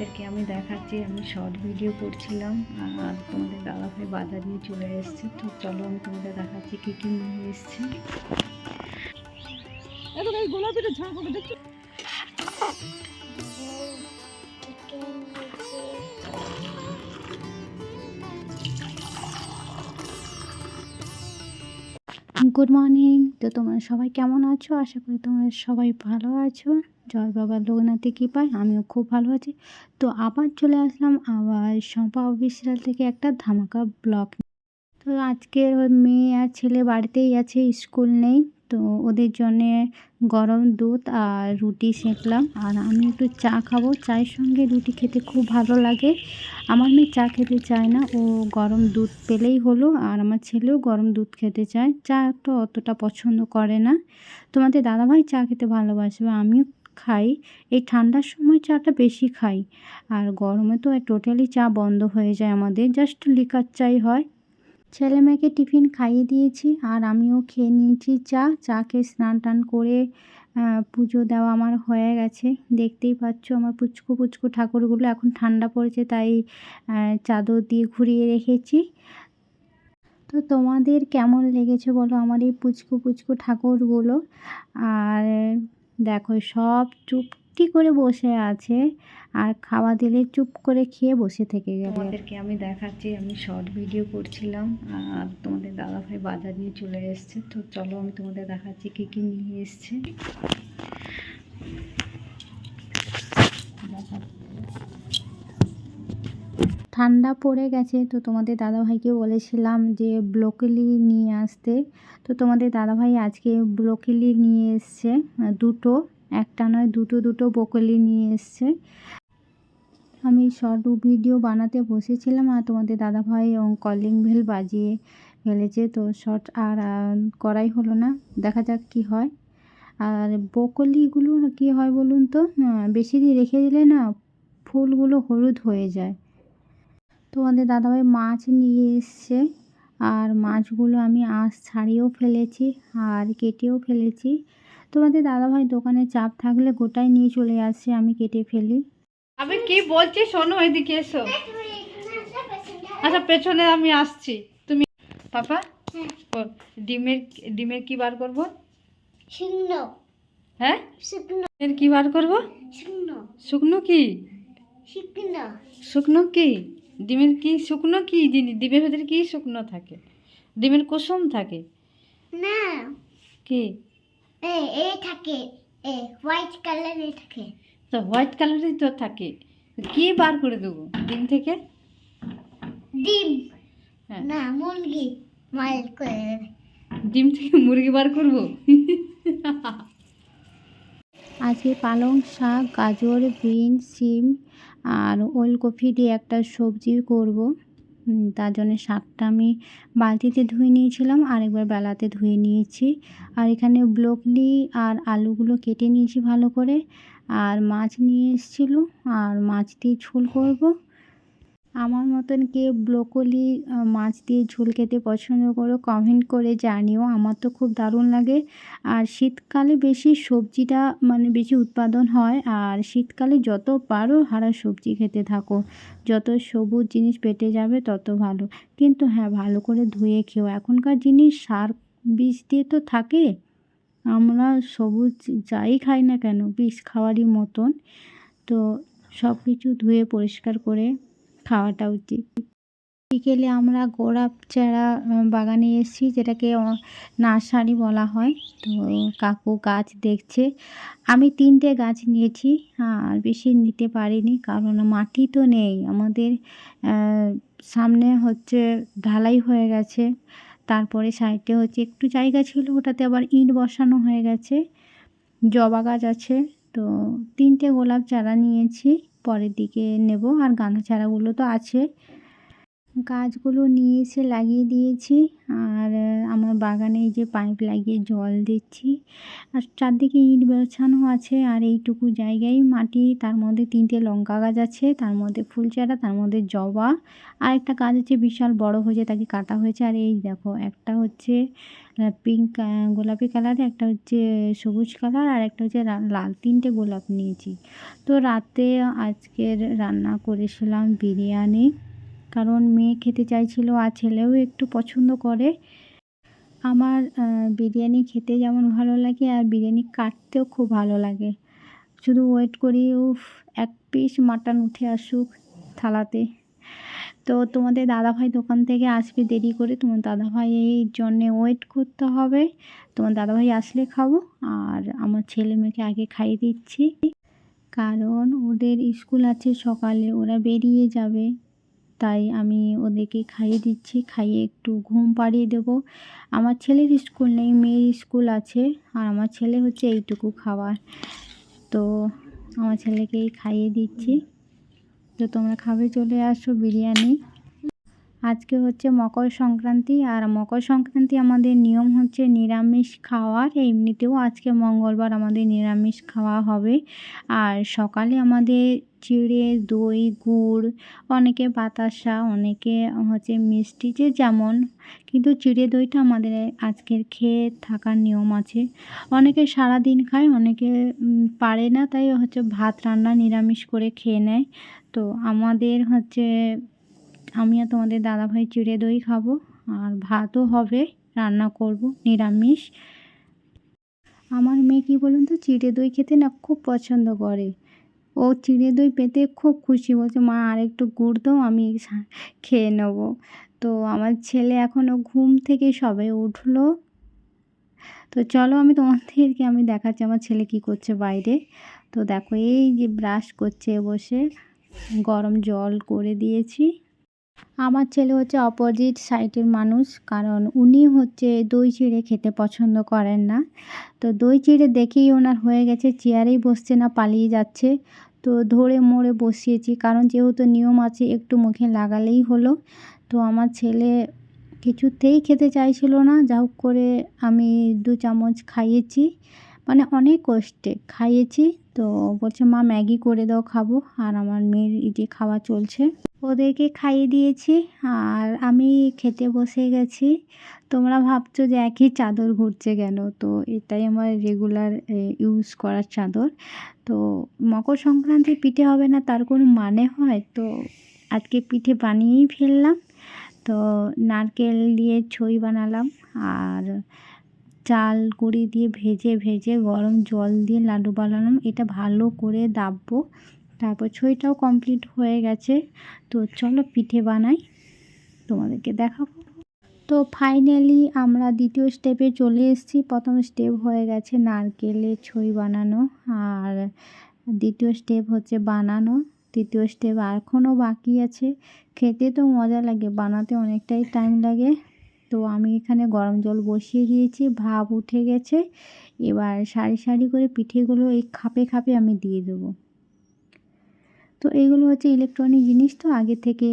তোমাদেরকে আমি দেখাচ্ছি আমি শর্ট ভিডিও করছিলাম আর তোমাদের দাদাভাই বাজার নিয়ে চলে এসেছে। তো চলো আমি তোমাদের দেখাচ্ছি কী কী নিয়ে এসেছে। গোলাপিটা ঝাঁ দেখছ? Good morning. তো তোমরা সবাই কেমন আছো? আশা করি তোমরা সবাই ভালো আছো। জয় বাবা লোকনাথে কৃপায় আমিও খুব ভালো আছি। তো আবার চলে আসলাম আবার শম্পা অফিসিয়াল থেকে একটা ধামাকা ব্লক তো আজকে মেয়ে আর ছেলে বাড়িতেই আছে, স্কুল নেই। তো ওদের জন্যে গরম দুধ আর রুটি সেঁকলাম। আর আমি একটু চা খাব। চায়ের সঙ্গে রুটি খেতে খুব ভালো লাগে। আমার মেয়ে চা খেতে চায় না। ও গরম দুধ পেলেই হলো। আর আমার ছেলেও গরম দুধ খেতে চায়। চা তো অতটা পছন্দ করে না। তোমাদের দাদাভাই চা খেতে ভালোবাসে বা আমিও খাই। এই ঠান্ডার সময় চাটা বেশি খাই। আর গরমে তো টোটালি চা বন্ধ হয়ে যায় আমাদের। জাস্ট লিকার চাই হয়। ছেলে মেয়েকে টিফিন খাইয়ে দিয়েছি আর আমিও খেয়ে নিয়েছি চা। চা খেয়ে স্নান টান করে পুজো দেওয়া আমার হয়ে গেছে। দেখতেই পাচ্ছ আমার পুচকু পুচকু ঠাকুরগুলো এখন ঠান্ডা পড়েছে, তাই চাদর দিয়ে ঘুরিয়ে রেখেছি। তো তোমাদের কেমন লেগেছে বলো আমার এই পুচকু পুচকু ঠাকুরগুলো? আর দেখো সব চুপটি করে বসে আছে আর খাওয়া দিলে চুপ করে খেয়ে বসে থেকে গেল। তোমাদেরকে আমি দেখাচ্ছি আমি শর্ট ভিডিও করছিলাম আর তোমাদের দাদাভাই বাজার নিয়ে চলে এসেছে। তো চলো আমি তোমাদের দেখাচ্ছি কী কী নিয়ে এসছে। ঠান্ডা পড়ে গেছে তো তোমাদের দাদাভাইকে বলেছিলাম যে ব্রোকলি নিয়ে আসতে। তো তোমাদের দাদাভাই আজকে ব্রোকলি নিয়ে এসছে দুটো। একটা নয়, দুটো দুটো ব্রোকলি নিয়ে এসছে। আমি শর্ট ভিডিও বানাতে বসেছিলাম আর তোমাদের দাদাভাই কলিং বেল বাজিয়ে ফেলেছে। তো শর্ট আর করাই হলো না, দেখা যাক কি হয়। আর ব্রোকলিগুলো কী হয় বলুন তো? বেশি দিন রেখে দিলে না ফুলগুলো হলুদ হয়ে যায়। তোমাদের দাদাভাই মাছ নিয়ে এসছে আর মাছগুলো আমি আঁশ ছাড়িয়েও ফেলেছি আর কেটেও ফেলেছি। তোমাদের দাদাভাই দোকানে চাপ থাকলে গোটাই নিয়ে চলে আসে আমি কেটে ফেলি। আমি কি বলছি? শোনো এদিকে এসো। আচ্ছা পেছনে আমি আসছি। তুমি পাপা? ও, ডিমের ডিমের কি বার করব? শুকনো। হ্যাঁ? শুকনো। এর কি বার করব? শুকনো। শুকনো কি? শুকনো। শুকনো কি? ডিমের কি শুকনো কি? জিনিস ডিমের ভেতরে কি শুকনো থাকে? ডিমের কুসুম থাকে? না। কি? এ এ থাকে। এ হোয়াইট কালারে থাকে। তো হোয়াইট কালারই তো থাকে। কি বার করে দেবো? ডিম থেকে? ডিম। হ্যাঁ। না মুরগি মাল করে ডিম থেকে মুরগি বার করব? আজকে পালং শাক গাজর বিন সিম আর ওলকপি দিয়ে একটা সবজি করব। তার জন্য শাকটা আমি বালতিতে ধুয়ে নিয়েছিলাম, আরেকবার বেলাতে ধুয়ে নিয়েছি। আর এখানে ব্রোকলি আর আলুগুলো কেটে নিয়েছি ভালো করে। আর মাছ নিয়ে এসেছিল, আর মাছ দিয়ে ঝোল করব। আমার মতন কে ব্রোকলি মাছ দিয়ে ঝোল খেতে পছন্দ করো কমেন্ট করে জানিও। আমার তো খুব দারুণ লাগে। আর শীতকালে বেশি সবজিটা মানে বেশি উৎপাদন হয়। আর শীতকালে যত পারো হারা সবজি খেতে থাকো। যত সবুজ জিনিস পেটে যাবে তত ভালো। কিন্তু হ্যাঁ ভালো করে ধুয়ে খেও। এখনকার জিনিস সার বিষ দিয়ে তো থাকে। আমরা সবুজ যাই খাই না কেন? বিষ খাওয়ারই মতন। তো সব কিছু ধুয়ে পরিষ্কার করে খাওয়াটা উচিত। বিকেলে আমরা গোলাপ চারা বাগানে এসেছি, যেটাকে নার্সারি বলা হয়। তো কাকু গাছ দেখছে। আমি তিনটে গাছ নিয়েছি, আর বেশি নিতে পারিনি, কারণ মাটি তো নেই। আমাদের সামনে হচ্ছে ঢালাই হয়ে গেছে। তারপরে সাইডে হচ্ছে একটু জায়গা ছিল, ওটাতে আবার ইট বসানো হয়ে গেছে। জবা গাছ আছে। তো তিনটে গোলাপ চারা নিয়েছি পরের দিকে নেব। আর গাঁদা চারাগুলো তো আছে। গাছগুলো নিয়ে এসে লাগিয়ে দিয়েছি। আর আমার বাগানে যে পাইপ লাগিয়ে জল দিচ্ছি। আর চারদিকে ইট বেছানো আছে আর এইটুকু জায়গায় মাটি। তার মধ্যে তিনটে লঙ্কা গাছ আছে, তার মধ্যে ফুল চারা তার মধ্যে জবা। আর একটা গাছ আছে বিশাল বড় হয়েছে, তাকে কাটা হয়েছে। আর এই দেখো, একটা হচ্ছে পিঙ্ক গোলাপি কালারের একটা হচ্ছে সবুজ কালার, আর একটা হচ্ছে লাল তিনটে গোলাপ নিয়েছি। তো রাতে আজকের রান্না করেছিলাম বিরিয়ানি। কারণ মেয়ে খেতে চাইছিল আর ছেলেও একটু পছন্দ করে। আমার বিরিয়ানি খেতে যেমন ভালো লাগে আর বিরিয়ানি কাটতেও খুব ভালো লাগে। শুধু ওয়েট করি, উফ, এক পিস মাটন উঠে আসুক থালাতে। তো তোমাদের দাদাভাই দোকান থেকে আসবে দেরি করে, তোমার দাদাভাই এই জন্যে ওয়েট করতে হবে। তোমার দাদাভাই আসলে খাব আর আমার ছেলে মেয়েকে আগে খাইয়ে দিচ্ছি। কারণ ওদের স্কুল আছে সকালে, ওরা বেরিয়ে যাবে। তাই আমি ওদেরকে খাইয়ে দিচ্ছি, খাইয়ে একটু ঘুম পাড়িয়ে দেব। আমার ছেলের স্কুল নেই, মেয়ের স্কুল আছে আর আমার ছেলে হচ্ছে এইটুকু খাবার। তো আমার ছেলেকেই খাইয়ে দিচ্ছি। তো তোমরা খাবে, চলে আসো বিরিয়ানি। আজকে হচ্ছে মকর সংক্রান্তি আর মকর সংক্রান্তি আমাদের নিয়ম হচ্ছে নিরামিষ খাওয়ার। এমনিতেও আজকে মঙ্গলবার আমাদের নিরামিষ খাওয়া হবে। আর সকালে আমাদের চিড়ে, দই, গুড়, অনেকে বাতাসা, অনেকে হচ্ছে মিষ্টি যে যেমন। কিন্তু চিড়ে দইটা আমাদের আজকের খেয়ে থাকার নিয়ম আছে। অনেকে সারা দিন খায়, অনেকে পারে না, তাই হচ্ছে ভাত রান্না নিরামিষ করে খেয়ে নেয়। তো আমাদের হচ্ছে আমি আর তোমাদের দাদাভাই চিড়ে দই খাব, আর ভাতও হবে, রান্না করব, নিরামিষ। আমার মেয়ে কী বলুন তো, চিড়ে দই খেতে না খুব পছন্দ করে। ও চিড়ে দই পেতে খুব খুশি, বলছে, মা আর একটু গুড় দাও, আমি খেয়ে নেব। তো আমার ছেলে এখনও ঘুম থেকে সবে উঠল। তো চলো আমি তোমাদেরকে, আমি দেখাচ্ছি আমার ছেলে কি করছে বাইরে। তো দেখো, এই যে ব্রাশ করছে বসে, গরম জল করে দিয়েছি। আমার ছেলে হচ্ছে অপোজিট সাইডের মানুষ, কারণ উনি হচ্ছে দই চিড়ে খেতে পছন্দ করেন না। তো দই চিড়ে দেখেই ওনার হয়ে গেছে, চেয়ারেই বসছে না, পালিয়ে যাচ্ছে। তো ধরে মোড়ে বসিয়েছি, কারণ যেহেতু নিয়ম আছে, একটু মুখে লাগালেই হলো। তো আমার ছেলে কিছুতেই খেতে চাইছিল না, যা হোক করে আমি দু চামচ খাইয়েছি। মানে অনেক কষ্টে খাইয়েছি। তো বলছে, মা, ম্যাগি করে দাও, খাব। আর আমার মেয়ের যে খাওয়া চলছে। ওদেরকে খাইয়ে দিয়েছি আর আমি খেতে বসে গেছি। তোমরা ভাবছ যে একই চাদর ঘুরছে কেন? তো এটাই আমার রেগুলার ইউজ করার চাদর। তো মকর সংক্রান্তি পিঠে হবে না তার কোনো মানে হয়? তো আজকে পিঠে বানিয়েই ফেললাম। তো নারকেল দিয়ে ছই বানালাম আর চাল গুঁড়ি দিয়ে ভেজে ভেজে গরম জল দিয়ে লাড্ডু বানালাম। এটা ভালো করে দাববো। তারপর ছইটাও কমপ্লিট হয়ে গেছে। তো চলো পিঠে বানাই। তোমাদেরকে দেখাবো। তো ফাইনালি আমরা দ্বিতীয় স্টেপে চলে এসেছি। প্রথম স্টেপ হয়ে গেছে নারকেলের ছই বানানো। আর দ্বিতীয় স্টেপ হচ্ছে বানানো। তৃতীয় স্টেপ এখনও বাকি আছে। খেতে তো মজা লাগে, বানাতে অনেকটাই টাইম লাগে। তো আমি এখানে গরম জল বসিয়ে দিয়েছি ভাপ উঠে গেছে। এবার সারি সারি করে পিঠেগুলো এই খাপে খাপে আমি দিয়ে দেবো। তো এইগুলো হচ্ছে ইলেকট্রনিক জিনিস তো, আগে থেকে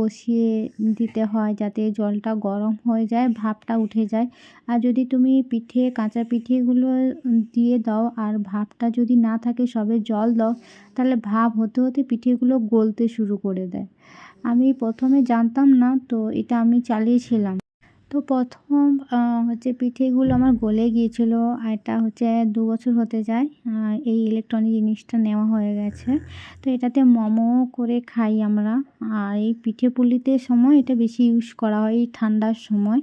বসিয়ে দিতে হয় যাতে জলটা গরম হয়ে যায় ভাপটা উঠে যায়। আর যদি তুমি পিঠে, কাঁচা পিঠেগুলো দিয়ে দাও আর ভাপটা যদি না থাকে, সবে জল দাও, তাহলে ভাপ হতে হতে পিঠেগুলো গলতে শুরু করে দেয়। আমি প্রথমে জানতাম না, তো এটা আমি চালিয়েছিলাম। তো প্রথম হচ্ছে পিঠেগুলো আমার গলে গিয়েছিল আর এটা হচ্ছে দু বছর হতে যায় এই ইলেকট্রনিক জিনিসটা নেওয়া হয়ে গেছে। তো এটাতে মোমো করে খাই আমরা, আর এই পিঠে পুলিতে সময় এটা বেশি ইউজ করা হয় ঠান্ডার সময়।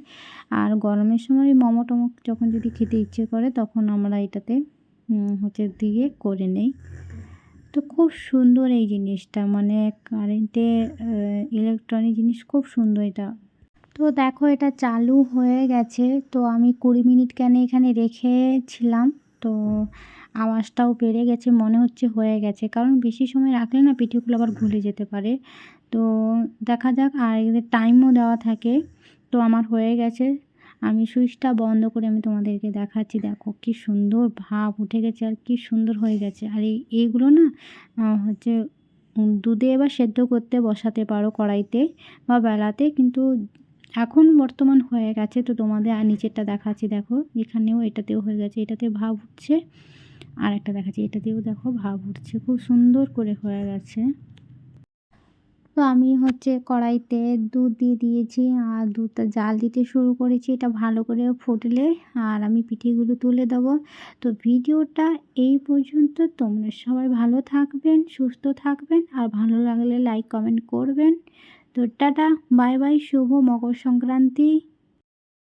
আর গরমের সময় মোমো টমো যখন যদি খেতে ইচ্ছে করে তখন আমরা এটাতে হচ্ছে দিয়ে করে নেই। তো খুব সুন্দর এই জিনিসটা মানে কারেন্টে ইলেকট্রনিক জিনিস খুব সুন্দর এটা তো দেখো এটা চালু হয়ে গেছে। তো আমি কুড়ি মিনিট কেন এখানে রেখেছিলাম? তো আওয়াজটাও বেড়ে গেছে, মনে হচ্ছে হয়ে গেছে। কারণ বেশি সময় রাখলে না পিঠেগুলো আবার ঘুলে যেতে পারে। তো দেখা যাক, আর এদের টাইমও দেওয়া থাকে। তো আমার হয়ে গেছে। আমি সুইচটা বন্ধ করে আমি তোমাদেরকে দেখাচ্ছি। দেখো কি সুন্দর ভাব উঠে গেছে আর কি সুন্দর হয়ে গেছে। আর এই, এইগুলো না হচ্ছে দুধে এবার সেদ্ধ করতে বসাতে পারো কড়াইতে বা বেলাতে। কিন্তু এখন বর্তমান হয়ে গেছে, তো তোমাদের আর নিচেরটা দেখাচ্ছি, দেখো। এখানেও এটাতেও হয়ে গেছে, এটাতে ভাব উঠছে। আর একটা দেখাচ্ছি, এটাতেও দেখো ভাব উঠছে, খুব সুন্দর করে হয়ে গেছে। তো আমি হচ্ছে কড়াইতে দুধ দিয়ে দিয়েছি, আর দুধটা জাল দিতে শুরু করেছি, এটা ভালো করে ফুটলে, আর আমি পিঠেগুলো তুলে দেবো। তো ভিডিওটা এই পর্যন্ত, তোমরা সবাই ভালো থাকবেন, সুস্থ থাকবেন, আর ভালো লাগলে লাইক কমেন্ট করবেন। তো টাটা বাই বাই শুভ মকর সংক্রান্তি